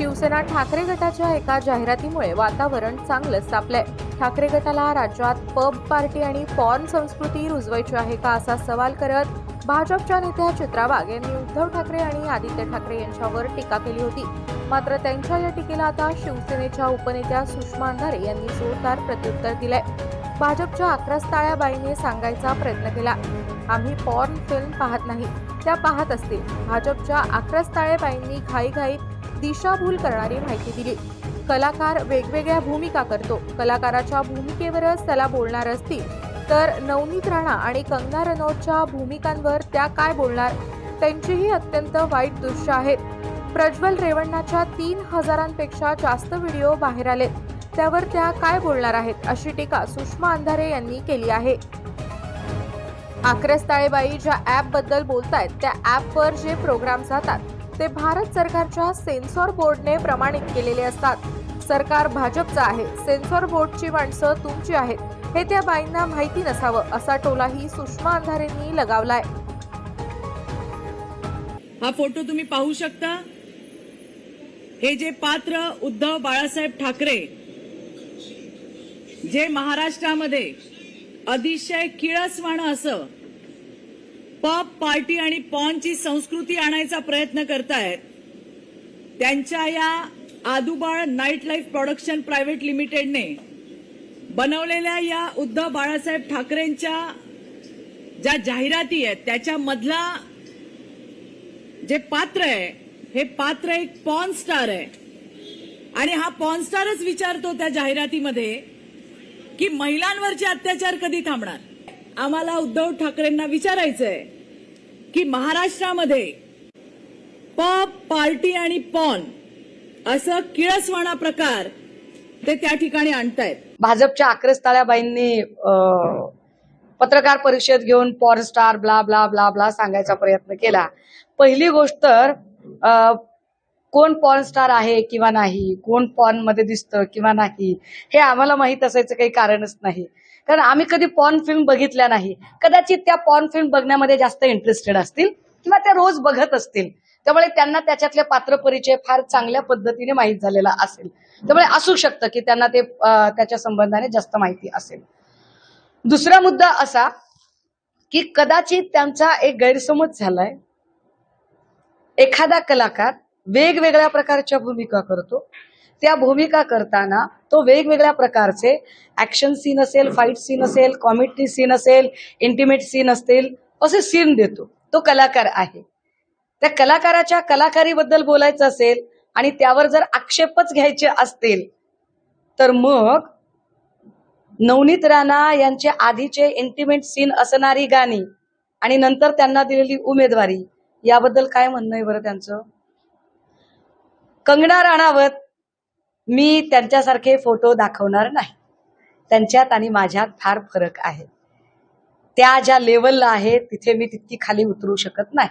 शिवसेना ठाकरे गटाच्या एका जाहिरातीमुळे वातावरण चांगलंच तापलंय. ठाकरे गटाला राज्यात पब पार्टी आणि पॉर्न संस्कृती रुजवायची आहे का असा सवाल करत भाजपच्या नेत्या चित्रा वाघ यांनी उद्धव ठाकरे आणि आदित्य ठाकरे यांच्यावर टीका केली होती. मात्र त्यांच्या या टीकेला आता शिवसेनेच्या उपनेत्या सुषमा अंधारे यांनी जोरदार प्रत्युत्तर दिलंय. भाजपच्या अकरास्ताळ्या बाईने सांगायचा प्रयत्न केला. आम्ही पॉर्न फिल्म पाहत नाही. त्या पाहत असतील. भाजपच्या अकरास्ताळे बाईंनी घाईघाईत दिशाभूल करणारी माहिती दिली. कलाकार वेगवेगळ्या भूमिका करतो. कलाकाराच्या भूमिकेवरच त्याला बोलणार असतील तर नवनीत राणा आणि कंगना रनौतच्या भूमिकांवर त्या काय बोलणार? त्यांचीही अत्यंत वाईट दृश्य आहेत. प्रज्वल रेवण्णाच्या तीन हजारांपेक्षा जास्त व्हिडिओ बाहेर आलेत त्यावर त्या काय बोलणार आहेत अशी टीका सुषमा अंधारे यांनी केली आहे. आक्रेस ताळेबाई ज्या ॲपबद्दल बोलतायत त्या ॲपवर जे प्रोग्राम जातात ते भारत सरकारच्या सेन्सॉर बोर्डने प्रमाणित केलेले असतात. सरकार भाजपचं आहे. सेन्सॉर बोर्डची माणसं तुमची आहेत. हे त्या बाईंना माहिती नसावं असा टोलाही सुषमा अंधारेंनी लगावलाय. हा फोटो तुम्ही पाहू शकता. हे जे पात्र उद्धव बाळासाहेब ठाकरे जे महाराष्ट्रामध्ये अतिशय किळसवाणं असं पॉप पार्टी आणि पॉनची संस्कृती आणायचा प्रयत्न करतायत. त्यांच्या या Adubal night life production private लिमिटेडने बनवलेल्या या उद्धव बाळासाहेब ठाकरेंच्या ज्या जाहिराती आहेत त्याच्यामधला जे पात्र आहे हे पात्र एक पॉन स्टार आहे. आणि हा पॉन स्टारच विचारतो त्या जाहिरातीमध्ये की महिलांवरचे अत्याचार कधी थांबणार? आम्हाला उद्धव ठाकरेंना विचारायचंय की महाराष्ट्रामध्ये पॉप पार्टी आणि पॉन असं किळसवाणा प्रकार ते त्या ठिकाणी आणतायत. भाजपच्या आक्रस्ताळ्याबाईंनी अं, पत्रकार परिषद घेऊन porn star blah blah blah blah सांगायचा प्रयत्न केला. पहिली गोष्ट तर कोण पॉर्न स्टार आहे किंवा नाही कोण पॉर्नमध्ये दिसतं किंवा नाही हे आम्हाला माहीत असायचं काही कारणच नाही. कारण आम्ही कधी पॉर्न फिल्म बघितल्या नाही. कदाचित त्या पॉर्न फिल्म बघण्यामध्ये जास्त इंटरेस्टेड असतील किंवा त्या रोज बघत असतील. त्यामुळे त्यांना त्याच्यातले पात्र परिचय फार चांगल्या पद्धतीने माहीत झालेला असेल. त्यामुळे असू शकतं की त्यांना ते त्याच्या संबंधाने जास्त माहिती असेल. दुसरा मुद्दा असा की कदाचित त्यांचा एक गैरसमज झालाय. एखादा कलाकार वेगवेगळ्या प्रकारच्या भूमिका करतो. त्या भूमिका करताना तो वेगवेगळ्या प्रकारचे ऍक्शन सीन असेल फाईट सीन असेल कॉमेडी सीन असेल इंटिमेट सीन असतील असे सीन देतो. तो कलाकार आहे. त्या कलाकाराच्या कलाकारीबद्दल बोलायचं असेल आणि त्यावर जर आक्षेपच घ्यायचे असतील तर मग नवनीत राणा यांचे आधीचे इंटिमेट सीन असणारी गाणी आणि नंतर त्यांना दिलेली उमेदवारी याबद्दल काय म्हणणं आहे बरं त्यांचं? कंगना राणावत मी त्यांच्यासारखे फोटो दाखवणार नाही. त्यांच्यात आणि माझ्यात फार फरक आहे. त्या ज्या लेवलला आहे तिथे मी तितकी खाली उतरू शकत नाही.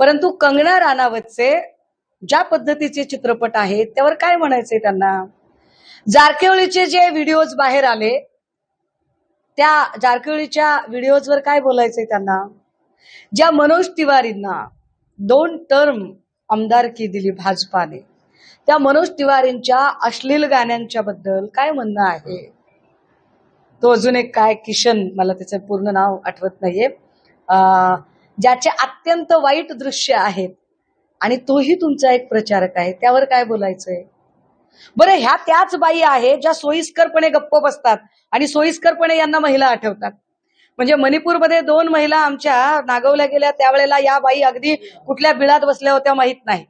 परंतु कंगना राणावतचे ज्या पद्धतीचे चित्रपट आहेत त्यावर काय म्हणायचंय त्यांना? जारकेवळीचे जे व्हिडिओज बाहेर आले त्या जारकेवळीच्या व्हिडिओजवर काय बोलायचंय त्यांना? ज्या मनोज तिवारींना दोन टर्म आमदारकी दिली भाजपाने. त्या मनोज तिवारींच्या अश्लील गाण्यांच्या बद्दल काय म्हणणं आहे? तो अजून एक काय? किशन मला त्याचं पूर्ण नाव आठवत नाहीये. ज्याचे अत्यंत वाईट दृश्य आहेत आणि तोही तुमचा एक प्रचारक आहे. त्यावर काय बोलायचंय? बरं ह्या त्याच बाई आहे ज्या सोयीस्करपणे गप्प बसतात आणि सोयीस्करपणे यांना महिला आठवतात. म्हणजे मणिपूरमध्ये दोन महिला आमच्या नागवल्या गेल्या त्यावेळेला या बाई अगदी कुठल्या बिळात बसल्या होत्या माहीत नाही.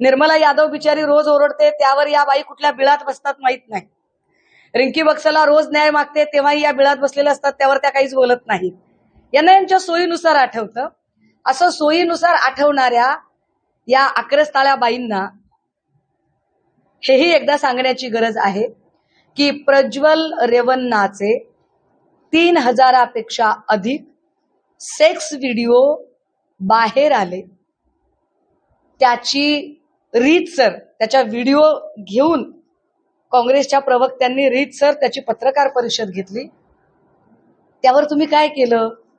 निर्मला यादव बिचारी रोज ओरडते त्यावर या बाई कुठल्या बिळात बसतात माहीत नाही. रिंकी बक्सला रोज न्याय मागते तेव्हाही या बिळात बसलेल्या असतात त्यावर त्या काहीच बोलत नाहीत यांना यांच्या सोयीनुसार आठवतं. असं सोयीनुसार आठवणाऱ्या या अक्रस्ताळ्या बाईंना हेही एकदा सांगण्याची गरज आहे की प्रज्वल रेवन्नाचे तीन हजारापेक्षा अधिक सेक्स व्हिडिओ बाहेर आले. त्याची रीतसर त्याच्या व्हिडिओ घेऊन काँग्रेसच्या प्रवक्त्यांनी रीतसर त्याची पत्रकार परिषद घेतली. त्यावर तुम्ही काय केलं?